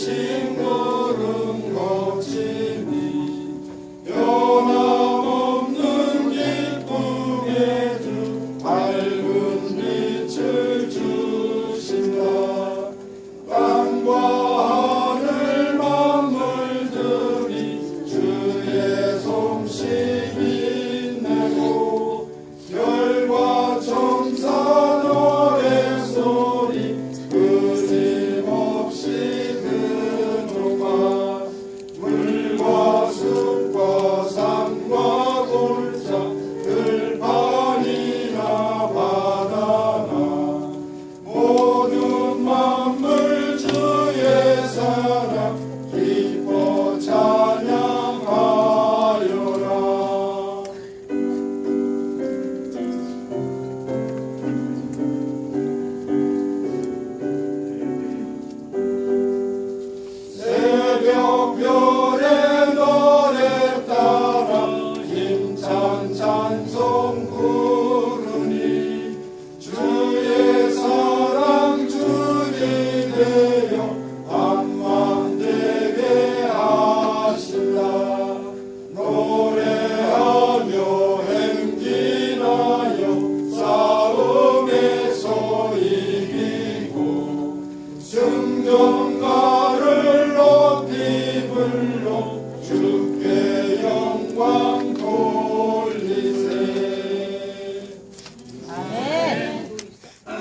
sing. 증정가를 높이 불러 주께 영광 돌